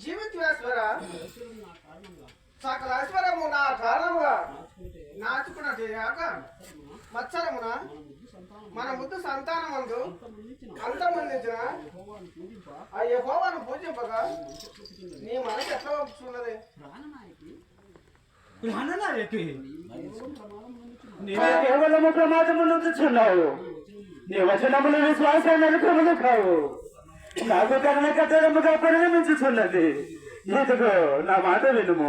జీవిత్వేశ్వర సకల ఐశ్వర్యము నా కారణముగా నాచుకున్నది కాక మత్సరమున మన ముద్దు సంతానమందు అంతమందించిన ఆ యెహోవాను పూజింపగా నీ మనసు ఎట్లా ప్రాణనాయకి నీవే కేవలము ప్రమాదము నుంచున్నావు నీ వచనములు విశ్వాసాన్ని క్రమలు కావు నాకు కరుణ కట్టడముగా పరిగణించుచున్నది ఇదిగో నా మాట వినుము.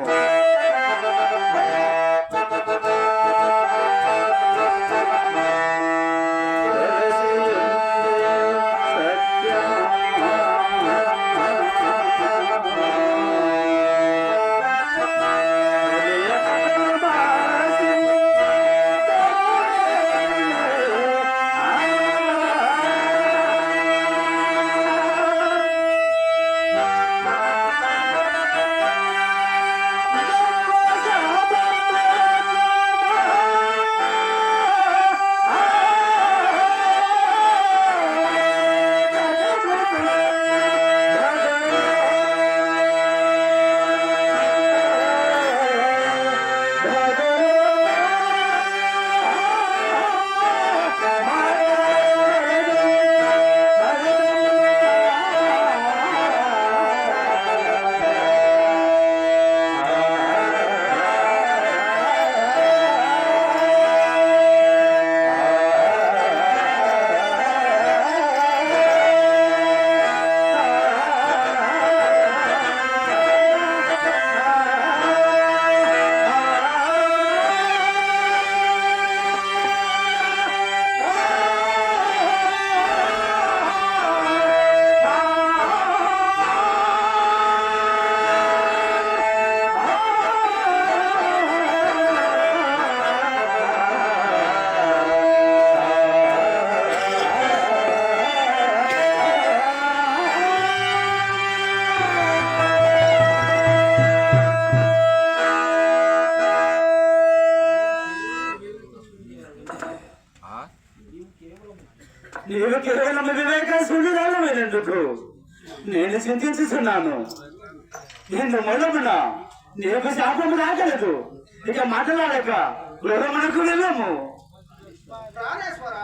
నీవు కేవలం వివేక సుడిదానమైనందుకు నేను చింతించుతున్నాను నిన్ను మొదలున నీకు శాపము రాగలదు ఇక మాట్లాడక గృహమునకు వెళ్ళము. ప్రాణేశ్వర